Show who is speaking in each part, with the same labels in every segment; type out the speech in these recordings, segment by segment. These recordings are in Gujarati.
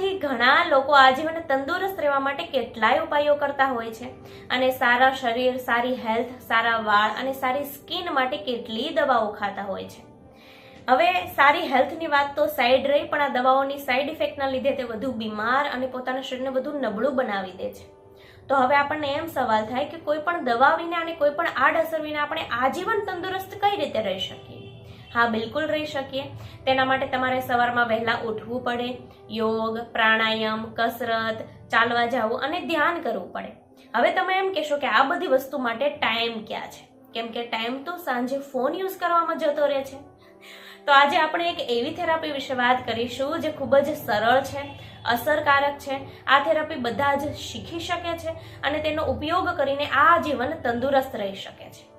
Speaker 1: માંથી ઘણા લોકો આજીવન તંદુરસ્ત રહેવા માટે કેટલાય ઉપાયો કરતા હોય છે. અને સારા શરીર, સારી હેલ્થ, સારા વાળ અને સારી સ્કિન માટે કેટલી દવાઓ ખાતા હોય છે. હવે સારી હેલ્થની વાત તો સાઈડ રહી, પણ આ દવાઓની સાઈડ ઇફેક્ટના લીધે તે વધુ બીમાર અને પોતાના શરીરને વધુ નબળું બનાવી દે છે. તો હવે આપણને એમ સવાલ થાય કે કોઈ પણ દવા વિના અને કોઈ પણ આડઅસર વિના આપણે આજીવન તંદુરસ્ત કઈ રીતે રહી શકીએ? હા, બિલકુલ રહી શકીએ. તેના માટે તમારે સવારમાં વહેલા ઉઠવું પડે, યોગ, પ્રાણાયામ, કસરત, ચાલવા જવું અને ધ્યાન કરવું પડે. હવે તમે એમ કહેશો કે આ બધી વસ્તુ માટે ટાઈમ ક્યાં છે? કેમ કે ટાઈમ તો સાંજે ફોન યુઝ કરવામાં જતો રહે છે. તો આજે આપણે એક એવી થેરાપી વિશે વાત કરીશું જે ખૂબ જ સરળ છે, અસરકારક છે. આ થેરાપી બધા જ શીખી શકે છે અને તેનો ઉપયોગ કરીને આ જીવન તંદુરસ્ત રહી શકે છે.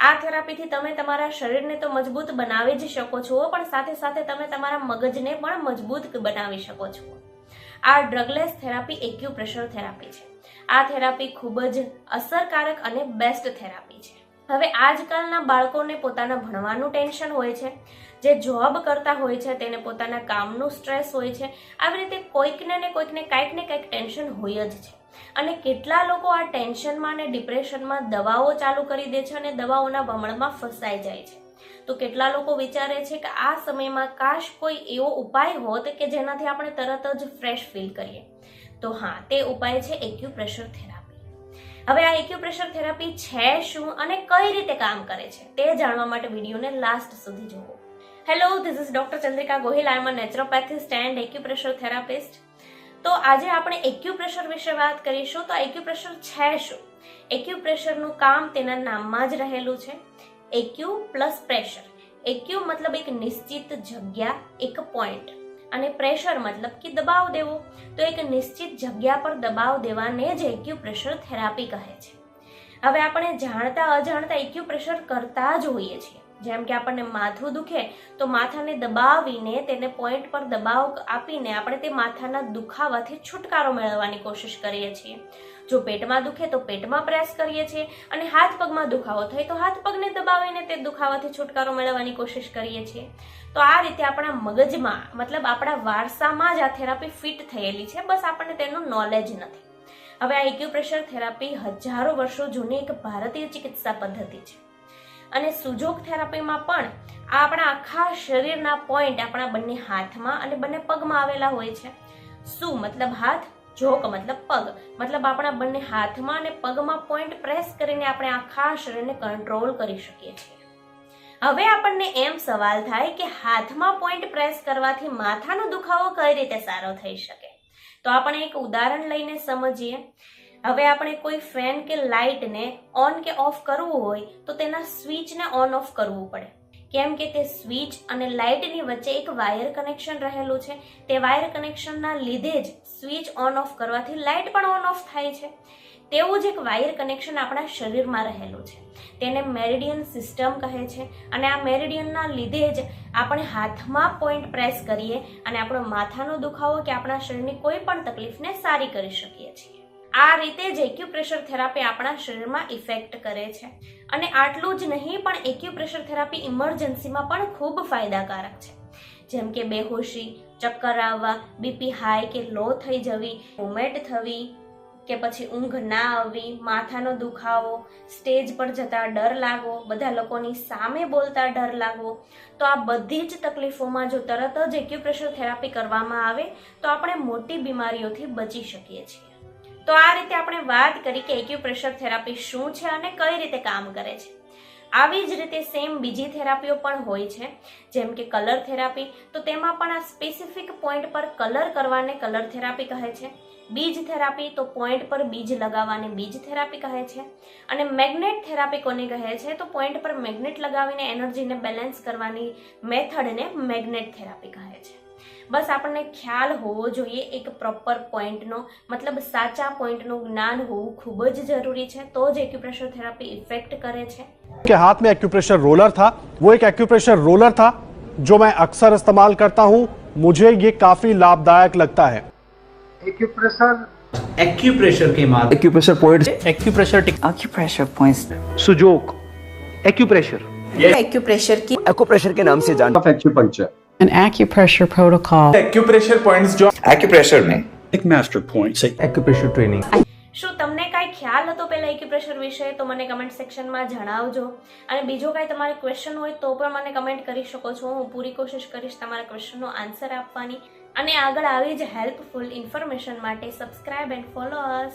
Speaker 1: આ થેરાપીથી તમે તમારા શરીરને તો મજબૂત બનાવી જ શકો છો, પણ સાથે સાથે તમે તમારા મગજને પણ મજબૂત બનાવી શકો છો. આ ડ્રગલેસ થેરાપી એક્યુપ્રેશર થેરાપી છે. આ થેરાપી ખૂબ જ અસરકારક અને બેસ્ટ થેરાપી છે. હવે આજકાલના બાળકોને પોતાના ભણવાનું ટેન્શન હોય છે, જે જોબ કરતા હોય છે, તેને પોતાના કામનું સ્ટ્રેસ હોય છે, આવી રીતે કોઈકને ને કોઈકને કાંઈક ને કાંઈક ટેન્શન હોય જ છે. અને કેટલા લોકો આ ટેન્શનમાં અને ડિપ્રેશનમાં દવાઓ ચાલુ કરી દે છે અને દવાઓના વમણમાં ફસાઈ જાય છે? તો કેટલા લોકો વિચારે છે કે આ સમયમાં કાશ કોઈ એવો ઉપાય હોત કે જેનાથી આપણે તરત જ ફ્રેશ ફીલ કરીએ? તો હા, તે ઉપાય છે એક્યુપ્રેશર થેરાપી. હવે આ એક્યુપ્રેશર થેરાપી છે શું અને કઈ રીતે કામ કરે છે? તે જાણવા માટે વિડીયોને લાસ્ટ સુધી જુઓ hello this is doctor Chandrika Gohil I am naturopathist and acupressure therapist તો આજે આપણે એક્યુપ્રેશર વિશે વાત કરીશું. તો એક્યુપ્રેશર છે શું? એક્યુપ્રેશરનું કામ તેના નામમાં જ રહેલું છે. એક્યુ પ્લસ પ્રેશર એક્યુ મતલબ એક નિશ્ચિત જગ્યા, એક પોઈન્ટ અને પ્રેશર મતલબ કે દબાવ દેવો. તો એક નિશ્ચિત જગ્યા પર દબાવ દેવાને જ એક્યુપ્રેશર થેરાપી કહે છે. હવે આપણે જાણતા અજાણતા એક્યુપ્રેશર કરતા જ હોઈએ છીએ. જેમ કે આપણને માથું દુખે, તો માથાને દબાવીને તેને પોઈન્ટ પર દબાવ આપીને આપણે તે માથાના દુખાવાથી છુટકારો મેળવવાની કોશિશ કરીએ છીએ. જો પેટમાં દુખે તો પેટમાં પ્રેસ કરીએ છીએ અને હાથ પગમાં દુખાવો થાય તો હાથ પગને દબાવીને તે દુખાવાથી છુટકારો મેળવવાની કોશિશ કરીએ છીએ. તો આ રીતે આપણા મગજમાં, મતલબ આપણા વારસામાં જ આ થેરાપી ફિટ થયેલી છે, બસ આપણને તેનું નોલેજ નથી. હવે આ એક્યુપ્રેશર થેરાપી હજારો વર્ષો જૂની એક ભારતીય ચિકિત્સા પદ્ધતિ છે. અને સુજોગ થેરાપીમાં પણ આ આપણા આખા શરીરના પોઈન્ટ આપણા બંને હાથમાં અને બંને પગમાં આવેલા હોય છે. શું મતલબ હાથ? જોક મતલબ પગ. મતલબ આપણા બંને હાથમાં અને પગમાં પોઈન્ટ પ્રેસ કરીને આપણે આખા શરીરને કંટ્રોલ કરી શકીએ છીએ. હવે આપણને એમ સવાલ થાય કે હાથમાં પોઈન્ટ પ્રેસ કરવાથી માથાનો દુખાવો કઈ રીતે સારો થઈ શકે? તો આપણે એક ઉદાહરણ લઈને સમજીએ. હવે આપણે કોઈ ફેન કે લાઇટને ઓન કે ઓફ કરવું હોય તો તેના સ્વિચને ઓન ઓફ કરવું પડે. કેમ કે તે સ્વિચ અને લાઇટની વચ્ચે એક વાયર કનેક્શન રહેલું છે. તે વાયર કનેક્શનના લીધે જ સ્વિચ ઓન ઓફ કરવાથી લાઇટ પણ ઓન ઓફ થાય છે. તેવું જ એક વાયર કનેક્શન આપણા શરીરમાં રહેલું છે. તેને મેરિડિયન સિસ્ટમ કહે છે અને આ મેરિડિયનના લીધે જ આપણે હાથમાં પોઈન્ટ પ્રેસ કરીએ અને આપણો માથાનો દુખાવો કે આપણા શરીરની કોઈ પણ તકલીફને સારી કરી શકીએ છીએ. આ રીતે જ એક્યુપ્રેશર થેરાપી આપણા શરીરમાં ઇફેક્ટ કરે છે. અને આટલું જ નહીં, પણ એક્યુપ્રેશર થેરાપી ઇમરજન્સીમાં પણ ખૂબ ફાયદાકારક છે. જેમ કે બેહોશી, ચક્કર આવવા બીપી હાઈ કે લો થઈ જવી વોમેટ થવી, કે પછી ઊંઘ ના આવવી, માથાનો દુખાવો સ્ટેજ પર જતા ડર લાગવો, બધા લોકોની સામે બોલતા ડર લાગવો, તો આ બધી જ તકલીફોમાં જો તરત જ એક્યુપ્રેશર થેરાપી કરવામાં આવે, તો આપણે મોટી બીમારીઓથી બચી શકીએ છીએ. તો આ રીતે આપણે વાત કરી કે એક્યુપ્રેશર થેરાપી શું છે અને કઈ રીતે કામ કરે છે. આવી જ રીતે સેમ બીજી થેરાપીઓ પણ હોય છે, જેમ કે કલર થેરાપી તો તેમાં પણ આ સ્પેસિફિક પોઈન્ટ પર કલર કરવાને કલર થેરાપી કહે છે. બીજ થેરાપી તો પોઈન્ટ પર બીજ લગાવવાને બીજ થેરાપી કહે છે. અને મેગ્નેટ થેરાપી કોને કહે છે? તો પોઈન્ટ પર મેગ્નેટ લગાવીને એનર્જીને બેલેન્સ કરવાની મેથડને મેગ્નેટ થેરાપી કહે છે. બસ આપણને ખ્યાલ હોવો જોઈએ એક પ્રોપર પોઈન્ટનો મતલબ સાચા પોઈન્ટનું જ્ઞાન હોવું ખૂબ જ જરૂરી છે તો જ એક્યુપ્રેશર થેરાપી ઇફેક્ટ કરે છે
Speaker 2: के हाथ में एक्यूप्रेशर रोलर था वो एक एक्यूप्रेशर रोलर था जो मैं अक्सर इस्तेमाल करता हूं मुझे ये काफी लाभदायक लगता है
Speaker 3: एक्यूप्रेशर
Speaker 4: एक्यूप्रेशर के माध्यम
Speaker 5: एक्यूप्रेशर पॉइंट
Speaker 6: एक्यूप्रेशर टिक
Speaker 7: acupressure points
Speaker 5: Sujok acupressure
Speaker 6: acupressure की
Speaker 5: एक्यूप्रेशर के नाम से जान
Speaker 3: of acupuncture
Speaker 5: an acupressure protocol.
Speaker 6: Acupressure points જો
Speaker 7: એક્યુપ્રેશર નહીં
Speaker 8: એક માસ્ટર પોઈન્ટ છે
Speaker 6: એક્યુપ્રેશર ટ્રેનિંગ
Speaker 1: શું તમને કાંઈ ખ્યાલ હતો પેલા એક્યુપ્રેશર વિશે? તો મને કમેન્ટ સેક્શનમાં જણાવજો. અને બીજો કાંઈ તમારે ક્વેશ્ચન હોય તો પણ મને કમેન્ટ કરી શકો છો. હું પૂરી કોશિશ કરીશ તમારા ક્વેશ્ચનનો આન્સર આપવાની. અને આગળ આવી જ હેલ્પફુલ ઇન્ફોર્મેશન માટે સબસ્ક્રાઇબ એન્ડ ફોલો અસ